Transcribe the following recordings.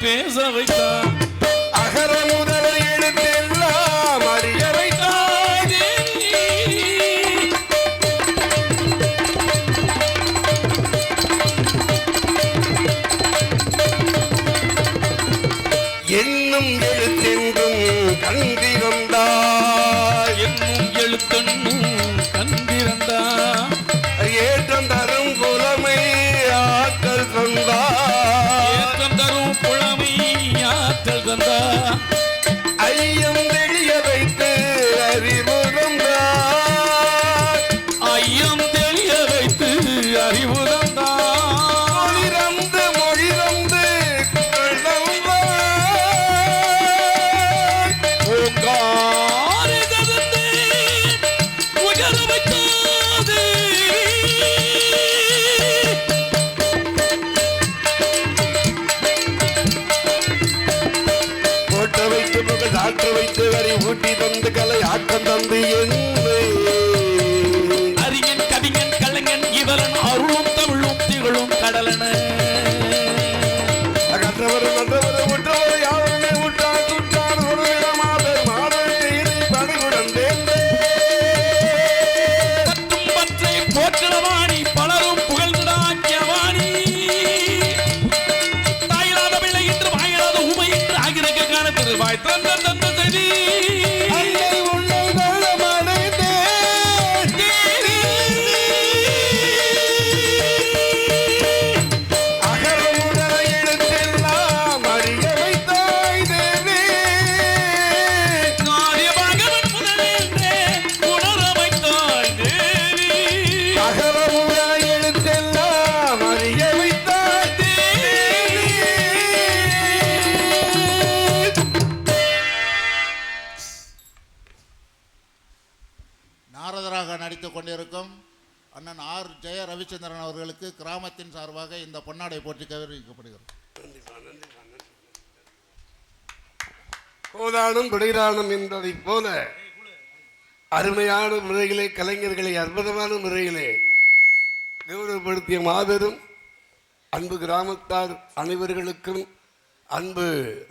Pensa vai estar. தந்து கலை ஆக்கம் தந்து என் அவர்களுக்கு கிராமத்தின் சார்பாக இந்த பொன்னாடை போட்டி கௌரவிக்கப்படுகிறது. கோதானும் குடைரானும் என்பதைப் போல அருமையான முறையிலே கலைஞர்களை அற்புதமான முறையிலே கௌரவப்படுத்திய மாபெரும் அன்பு கிராமத்தார் அனைவர்களுக்கும் அன்பு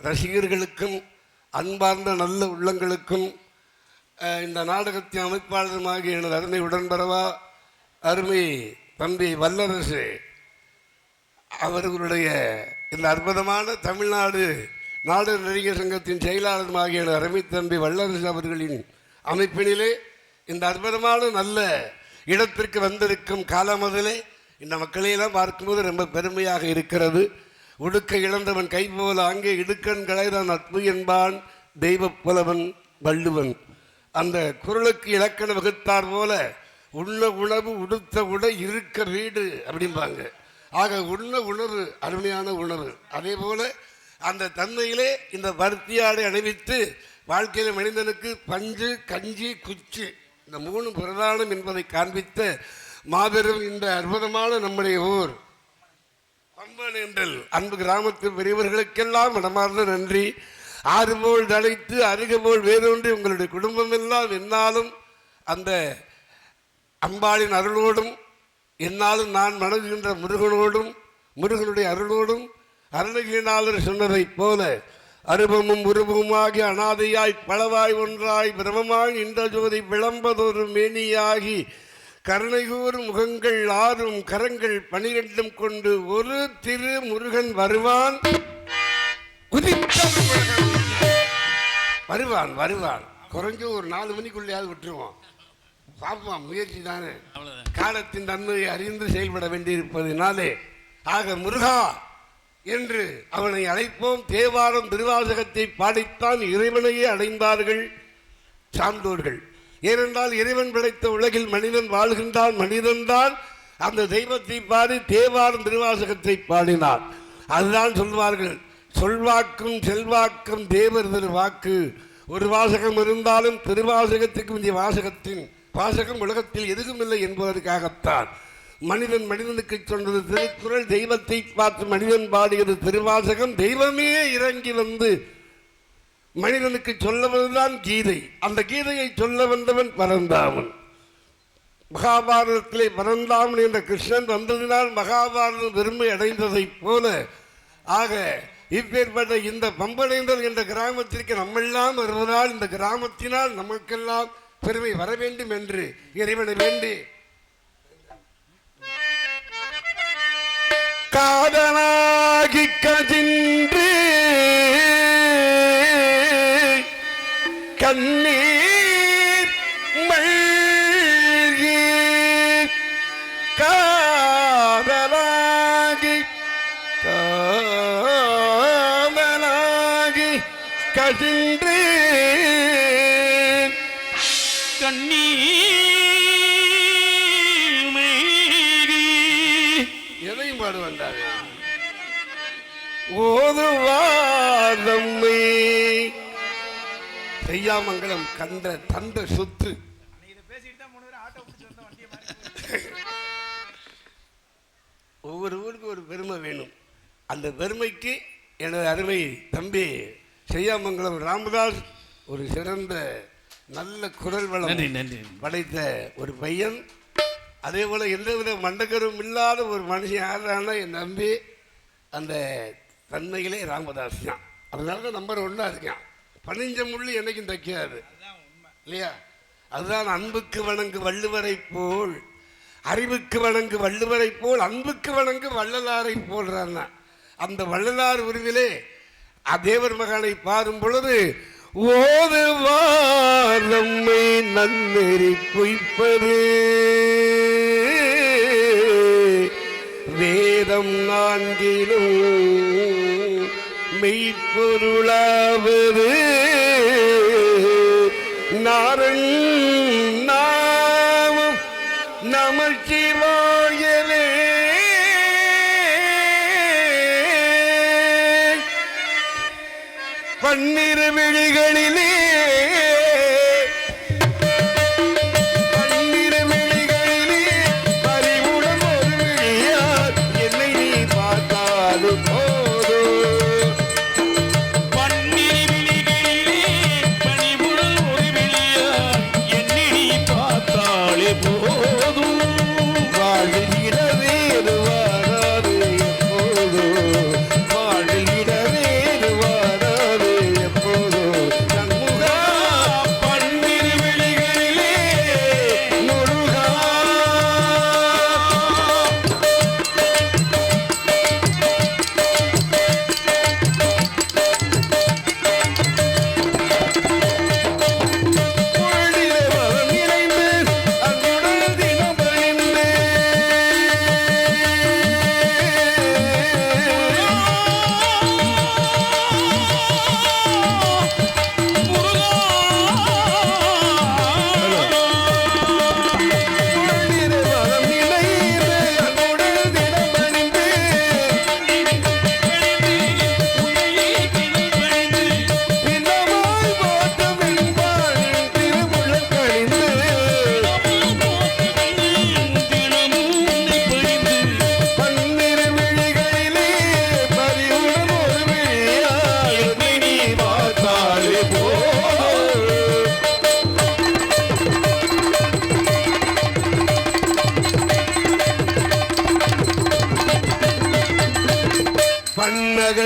ரசிகர்களுக்கும் அன்பார்ந்த நல்ல உள்ளங்களுக்கும் இந்த நாடகத்தின் அமைப்பாளருமாகிய எனது அருமை உடன்பரவா அருமை தம்பி வல்லரசு அவர்களுடைய இந்த அற்புதமான தமிழ்நாடு நாடு நடிகர் சங்கத்தின் செயலாளருமாகிய அருமை தம்பி வல்லரசு அவர்களின் அமைப்பினிலே இந்த அற்புதமான நல்ல இடத்திற்கு வந்திருக்கும் காலமதிலே இந்த மக்களையெல்லாம் பார்க்கும்போது ரொம்ப பெருமையாக இருக்கிறது. உடுக்க இழந்தவன் கை போல அங்கே இடுக்கண்களை தான் நட்பு என்பான் தெய்வ புலவன் வள்ளுவன். அந்த குரலுக்கு இலக்கண வகுத்தார் போல உண்ண உணவு உடுத்த உடை இருக்க வீடு அப்படிம்பாங்க. ஆக உண்ண உணர்வு அருமையான உணர்வு அதே போல அந்த தன்மையிலே இந்த பருத்தியாடை அணிவித்து வாழ்க்கையில் மனிதனுக்கு பஞ்சு கஞ்சி குச்சி இந்த மூணு பிரதானம் என்பதை காண்பித்த மாபெரும் இந்த அற்புதமான நம்முடைய ஊர். பம்பன் என்றல் அன்பு கிராமத்து பெரியவர்களுக்கெல்லாம் மனமார்ந்த நன்றி. ஆறு போல் தழைத்து அருகபோல் வேறொன்றி உங்களுடைய குடும்பம் எல்லாம் என்னாலும் அந்த அம்பாளின் அருளோடும் என்னாலும் நான் வணங்குகின்ற முருகனோடும் முருகனுடைய அருளோடும் அருணகிரிநாதர் சொன்னதைப் போல அருபமும் உருவமுமாகி அனாதையாய் பலவாய் ஒன்றாய் பிரமமாய் நின்ற ஜோதி விளம்பதொரு மேனியாகி கருணைகூறும் முகங்கள் ஆறும் கரங்கள் பனிரெண்டும் கொண்டு ஒரு திரு முருகன் வருவான். வருவான் வருவான். குறைஞ்ச ஒரு நாலு மணிக்குள்ளேயாவது விட்டுருவான். பார்ப்போம் முயற்சி தானே காலத்தின் தன்மையை அறிந்து செயல்பட வேண்டியிருப்பதினாலே ஆக முருகா என்று அவனை அழைப்போம். தேவாரம் திருவாசகத்தை பாடித்தான் இறைவனையே அடைந்தார்கள் சான்றோர்கள். ஏனென்றால் இறைவன் படைத்த உலகில் மனிதன் வாழ்கின்றான் மனிதன்தான் அந்த தெய்வத்தை பாடி தேவாரம் திருவாசகத்தை பாடினான். அதுதான் சொல்வார்கள் சொல்வாக்கும் செல்வாக்கும் தேவர் வாக்கு. ஒரு வாசகம் இருந்தாலும் திருவாசகத்துக்கு முந்தைய வாசகத்தின் பாசகம் உலகத்தில் எதுவும் இல்லை என்பதற்காகத்தான். மனிதன் மனிதனுக்கு சொன்னது திருக்குறள் தெய்வத்தை பார்த்து மனிதன் பாடியது திருவாசகம். தெய்வமே இறங்கி வந்து மனிதனுக்கு சொல்லவதுதான் கீதை. அந்த கீதையை சொல்ல வந்தவன் பரந்தாமன். மகாபாரதத்திலே பரந்தாமன் என்ற கிருஷ்ணன் வந்ததினால் மகாபாரதம் பெருமை அடைந்ததைப் போல ஆக இப்பேற்பட்ட இந்த பம்படைந்தல் என்ற கிராமத்திற்கு நம்மெல்லாம் வருவதால் இந்த கிராமத்தினால் நமக்கெல்லாம் பெருமை வர வேண்டும் என்று இறைவனை வேண்டி. காதலாகி கதின்று கண்ணி செய்யாமங்கலம் கண்ட தந்த சொத்து ஒவ்வொரு ஊருக்கு ஒரு பெருமை வேணும். அந்த பெருமைக்கு எனது அருமை தம்பி செய்யாமங்கலம் ராமதாஸ் ஒரு சிறந்த நல்ல குரல் வளம் படைத்த ஒரு பையன். அதே போல எந்தவித மண்டக்கரும் இல்லாத ஒரு மனுஷன் யாரான என் நம்பி அந்த தன்மையிலே ராமதாஸ் தான். அதனால தான் நம்பர் ஒன்றா இருக்கான். பனிஞ்ச முள்ளு என்னைக்கும் தைக்காது. இல்லையா? அதுதான் அன்புக்கு வணங்கு வள்ளுவரை போல் அறிவுக்கு வணங்கு வள்ளுவரை போல் அன்புக்கு வணங்கு வள்ளலாரை போல்றான் அந்த வள்ளலார் உருவிலே தேவர் மகனை பாரும் பொழுது ஓதுவார் நம்மை நன்னெறி பொய்ப்பது. வேதம் நான்கிலும் மெய்ப்பொருளாவது நாரன்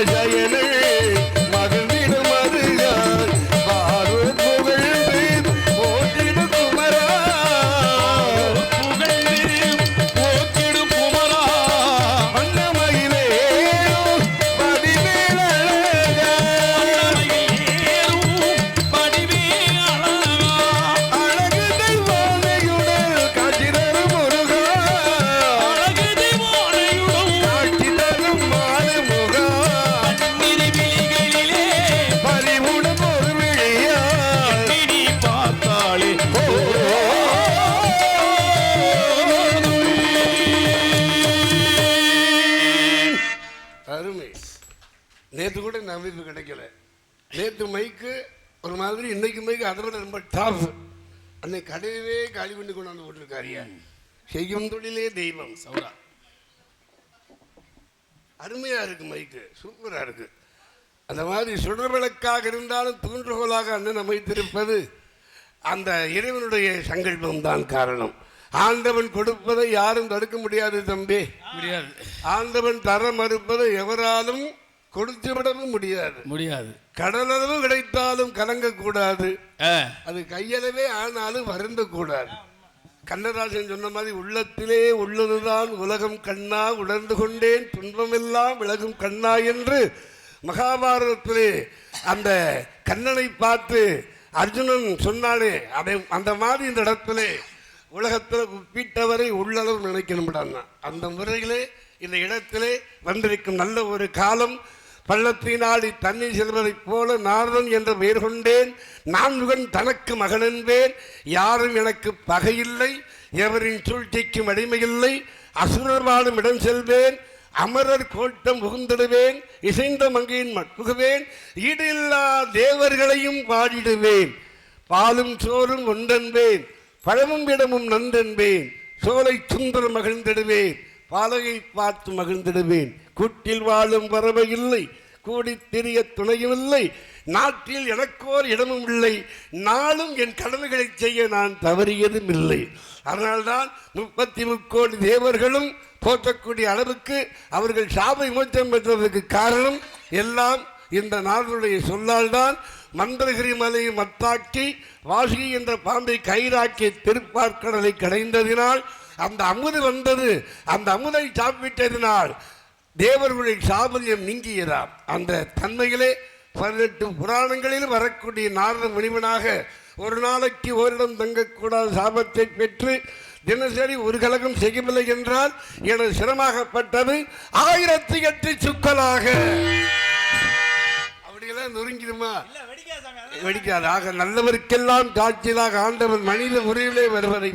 ஜயனே அருமை. நேற்று கூட இந்த அமைப்பு கிடைக்கல. நேற்று மைக்கு ஒரு மாதிரி இன்னைக்கு மைக்கு அதை விட ரொம்ப டாப் அன்னைக்கு கடையவே காலி பண்ணி கொண்டாந்து போட்டிருக்காரியா செய்யும் தொழிலே தெய்வம் சௌரா. அருமையாக இருக்கு மைக்கு சூப்பராக இருக்கு. அந்த மாதிரி சுடர் விளக்காக இருந்தாலும் தூண்டுகோலாக அண்ணன் அமைத்திருப்பது அந்த இறைவனுடைய சங்கல்பம் தான் காரணம். ஆண்டவன் கொடுப்பதை யாரும் தடுக்க முடியாது தம்பி. முடியாது. ஆண்டவன் தர மறுப்பதை எவராலும் கொடுத்து விடவும் முடியாது. முடியாது. கடலளவு கிடைத்தாலும் கலங்கக்கூடாது. அது கையளவே ஆனாலும் வருந்தக்கூடாது. கண்ணதாசன் சொன்ன மாதிரி உள்ளத்திலே உள்ளதுதான் உலகம் கண்ணா உணர்ந்து கொண்டேன். துன்பமெல்லாம் விலகும் கண்ணா என்று மகாபாரதத்திலே அந்த கண்ணனை பார்த்து அர்ஜுனன் சொன்னாலே அதை அந்த மாதிரி இந்த இடத்துல. உலகத்தில் ஒப்பிட்டவரை உள்ளளவு நினைக்கணும்டான்னா அந்த முறையிலே இந்த இடத்திலே வந்திருக்கும் நல்ல ஒரு காலம் பள்ளத்தினாடி தண்ணீர் செல்வதைப் போல நாரதன் என்று பெயர் கொண்டேன். நான்குகன் தனக்கு மகனென்பேன் யாரும் எனக்கு பகையில்லை. எவரின் சூழ்ச்சிக்கும் அடிமையில்லை. அசுரர் வாழும் இடம் செல்வேன். அமரர் கோட்டம் புகுந்திடுவேன் இசைந்த மங்கையின் மட்புகுவேன் ஈடில்லா தேவர்களையும் பாடிடுவேன் பாலும் சோறும் ஒன்றென்பேன். பழமும் இடமும் நன்றென்பேன். சோலை சுந்தர மகிழ்ந்திடுவேன். பாலகை பார்த்து மகிழ்ந்திடுவேன். கூட்டில் வாழும் பறவை இல்லை. கூடித் திரிய துணையும் இல்லை. நாட்டில் எனக்கோர் இடமும் இல்லை. நாளும் என் கடமைகளை செய்ய நான் தவறியதும் இல்லை. அதனால்தான் முப்பத்தி முக்கோடி தேவர்களும் போற்றக்கூடிய அளவுக்கு அவர்கள் சாப விமோச்சம் பெற்றதற்கு காரணம் எல்லாம் இந்த நாளுடைய சொல்லால்தான் மந்திரகிரி மலையை மத்தாக்கி வாசுகி என்ற பாம்பை கயிறாக்கி திருப்பார்க்கடலை கடைந்ததினால் அந்த அமுது வந்தது. அந்த அமுதை சாப்பிட்டதினால் தேவர்களுடைய சாபல்யம் நீங்கியதாம். அந்த தன்மையிலே பதினெட்டு புராணங்களில் வரக்கூடிய நாரத முனிவனாக ஒரு நாளைக்கு ஓரிடம் தங்கக்கூடாத சாபத்தை பெற்று தினசரி ஒரு கலகம் செய்யவில்லை என்றால் எனது சிரமாகப்பட்டது ஆயிரத்தி எட்டு சுக்கலாக. நொறுங்கிடுமா? வெடிக்காது ஆக நல்லவருக்கெல்லாம் காட்சியலாக ஆண்டவன் மனித உருவிலே வருவதை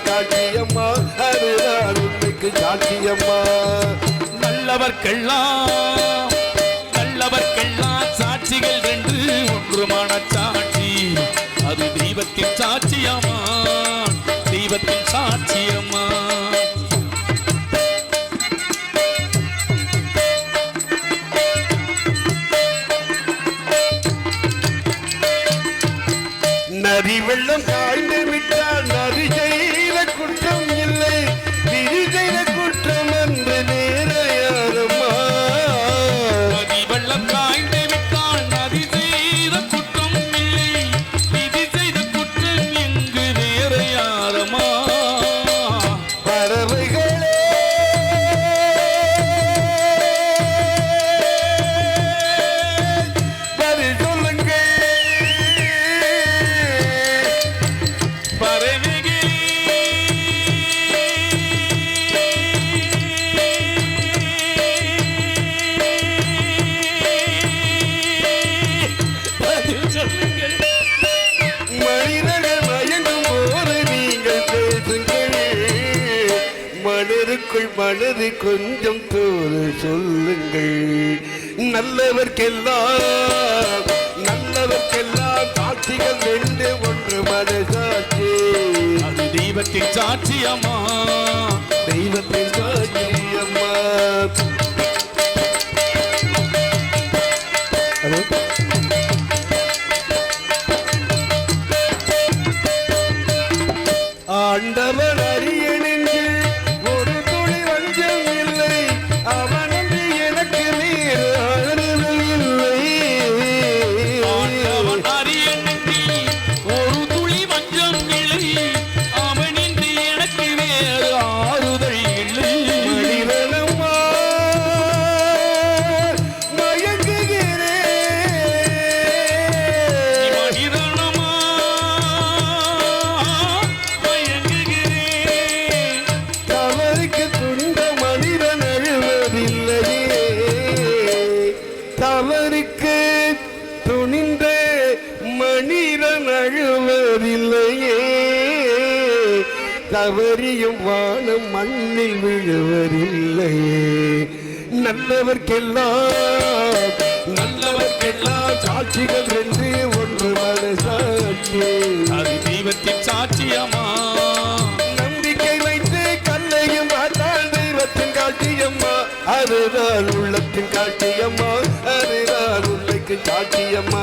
உள்ளத்தின் காட்சியம்மா அதுதான் உண்மைக்கு சாட்சியம்மா. நல்லவர்க்கெல்லாம் நல்லவர்க்கெல்லாம் சாட்சிகள் என்று ஒன்றுமான சாட்சி. அது தெய்வத்தின் சாட்சியம்மா. தெய்வத்தின் சாட்சியம்மா நல்லவர்க்கெல்லாம் நல்லவர்க்கெல்லாம் சாட்சிகள் ரெண்டு ஒன்று மனசாட்சி அது தெய்வத்தின் சாட்சியம்மா தெய்வத்தின் சாட்சி நல்லவர்க்கெல்லாம் நல்லவர்க்கெல்லாம் சாட்சிகள் என்று ஒன்று மனசாட்சி. அது தெய்வத்தின் சாட்சியமா நம்பிக்கை வைத்து கல்லையும் பார்த்தால் தெய்வத்தின் காட்சியம்மா. அதுதான் உள்ளத்தின் காட்சியம்மா. அதுதான் உள்ளைக்கு சாட்சியம்மா.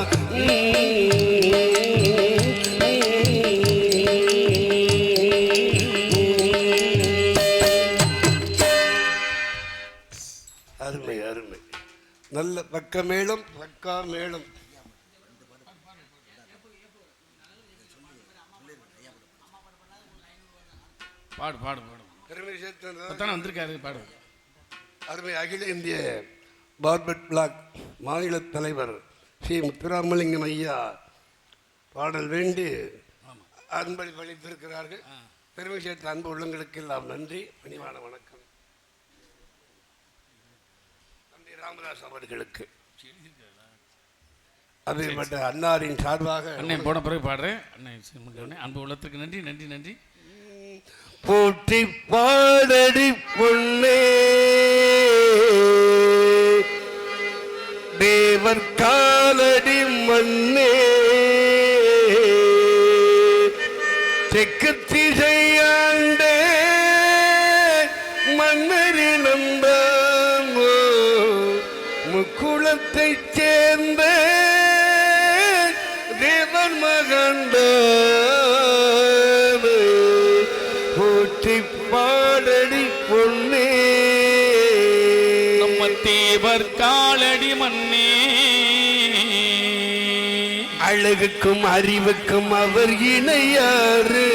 நல்ல பக்க மேளம் பக்கா மேளம் பாடு பாடு பாடு. பெருமை இப்பதானே வந்திருக்காரு பாடு. அருமை அகில இந்திய பார்பட் பிளாக் மாநில தலைவர் ஸ்ரீ முத்துராமலிங்கம் ஐயா பாடல் வேண்டி அன்பளிப்பு அளித்திருக்கிறார்கள். பெருமை சேர்த்த அன்பு உள்ளங்களுக்கு எல்லாம் நன்றி. பணிவான வணக்கம் தம்பி ராமதாஸ் அவர்களுக்கு. அப்படிப்பட்ட அன்னாரின் சார்பாக அண்ணன் போன பிறகு பாடுறேன். அண்ணன் அன்பு உள்ளத்திற்கு நன்றி நன்றி நன்றி. போற்றி பாடடி பொன்னே. தேவர் காலடி மண்ணே பாடடி பொன்னே நம்ம தேவர் காலடி மண்ணே அழகுக்கும் அறிவுக்கும் அவர் இணையாறு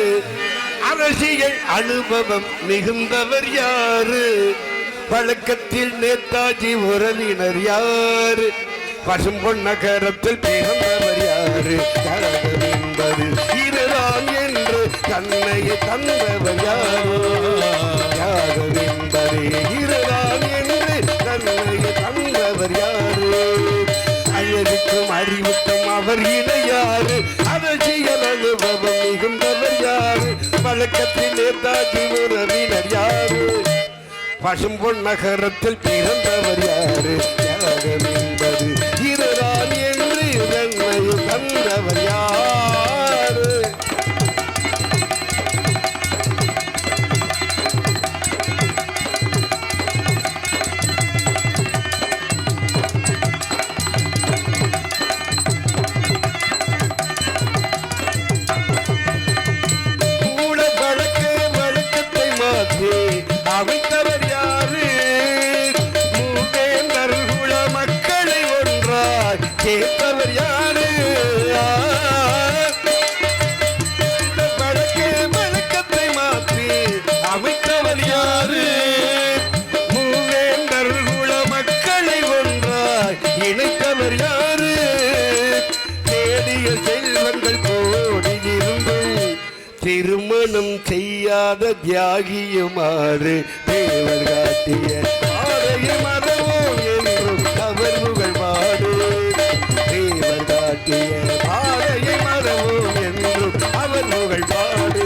அரசியல் அனுபவம் மிகுந்தவர் யாரு? பழக்கத்தில் நேதாஜி உறவினர் யாரு? பசும்பொன் நகரத்தில் பிறந்தவர் யாரு? கழகம் என்பது இதுதான் என்று தன்னையை தந்தவர் யாரு? யாகம் என்று தன்னையை தந்தவர் யாரு அழகுக்கும் அறிவுக்கும் அவர் இணையாறு அரசியல் அனுபவம் மிகுந்தவர் யாரு வழக்கத்தில் நேதாஜி உறவினர் யாரு பசும்பொன் நகரத்தில் பிறந்தவர் யாரு யாகம் இல்லாத தியாகியுமாறு தேவர் காட்டிய ஆரையை மறவோம் என்றும் அவர் புகழ் பாடு தேவர் காட்டிய ஆரையை மறவோம் என்றும் அவர் புகழ் பாடு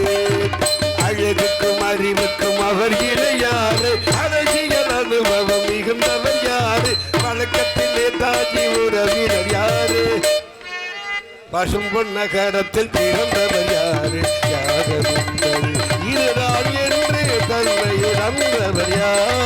அழகுக்கும் அறிவுக்கும் அவர் இணையாறு. அரசியல் அனுபவம் மிகுந்தவர் யாரு? வழக்கத்தில் நேதாஜி உறவினர் யாரு? பசும்பொன் நகரத்தில் பிறந்தவர் யார்? Oh.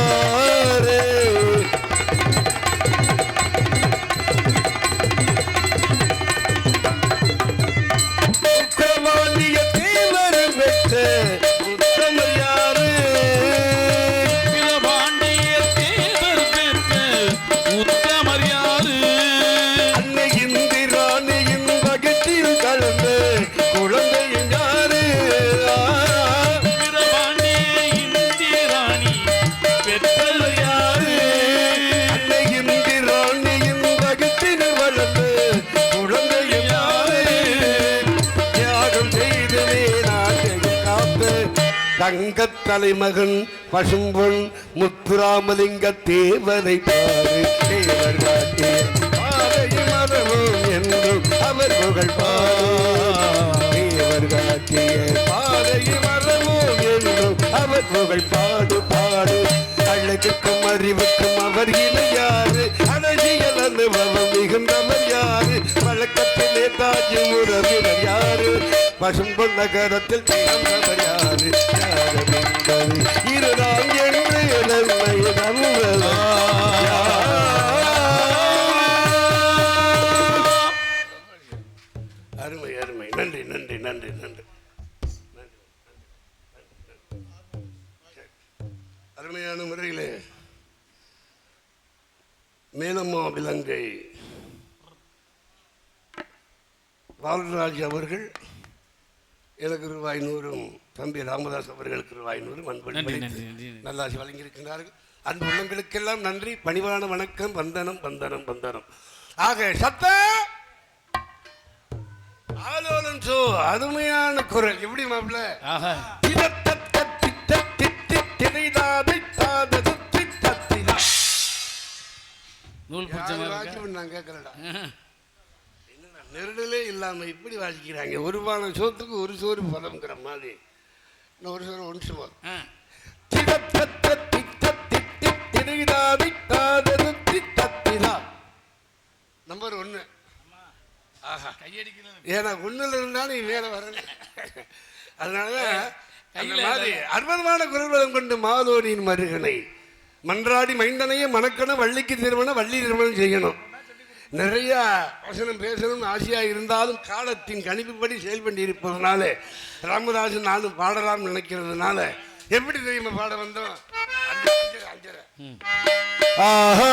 தங்கத் தலைமகன் பசும்பொன் முத்துராமலிங்க தேவரை பாரு. தேவர் காட்டிய பாதையும் மரமும் என்றும் அவர் புகழ் பாடு தேவர் காட்டிய பாதையும் மரமும் என்றும் அவர் புகழ் பாடு பாடு. அழகுக்கும் அறிவுக்கும் அவர் இணையாறு. அரசியல் அனுபவம் மிகுந்தவர் யாரு? வழக்கத்திலே தாஜி உறவினர் பசும் கொண்ட கரத்தில் இருநாள் என்று இளமை அருமை அருமை. நன்றி நன்றி நன்றி நன்றி. அருமையான முறையிலே மேலம்மா விலங்கை பாலராஜ் அவர்கள் எனக்கு ரூபாய் நூறும் தம்பி ராமதாஸ் அவர்களுக்கு ரூபாய் நூறும் அன்பு நல்லாசி வழங்கியிருக்கிறார்கள். அன்பு உள்ளங்களுக்கெல்லாம் நன்றி. பணிவான வணக்கம் வந்தனம் வந்தனம் வந்தனம். ஆக சத்த! ஆலோலம் சோ அருமையான குரல். எப்படி மாப்பிள்ள. நூல்? வாக்கியம் நான். என்னடா, நெருடலே இல்லாம இப்படி வாசிக்கிறாங்க ஒரு பானம் சோத்துக்கு ஒரு சோறு பதம்ங்கிற மாதிரி. இன்னும் ஒரு சோறு ஒன்று திட்டத்திலா. நம்பர் ஒன்று ஆஹா. ஏன்னா ஒண்ணுல இருந்தா நீ மேல வரல அதனால அந்த மாதிரி அற்புதமான குரல் வளம் கொண்டு மாதோனியின் மருகனை மன்றாடி மைந்தனையே மணக்கணும் வள்ளிக்கு திருமணம் வள்ளி திருமணம் செய்யணும். நிறைய வசனம் பேசணும்னு ஆசையாக இருந்தாலும் காலத்தின் கணிப்புப்படி செயல்பட்டு இருப்பதனால ராமதாசன் நானும் பாடலாம்னு நினைக்கிறதுனால எப்படி தெரியுமா பாட வந்தோம் அஞ்சரை. ஆஹா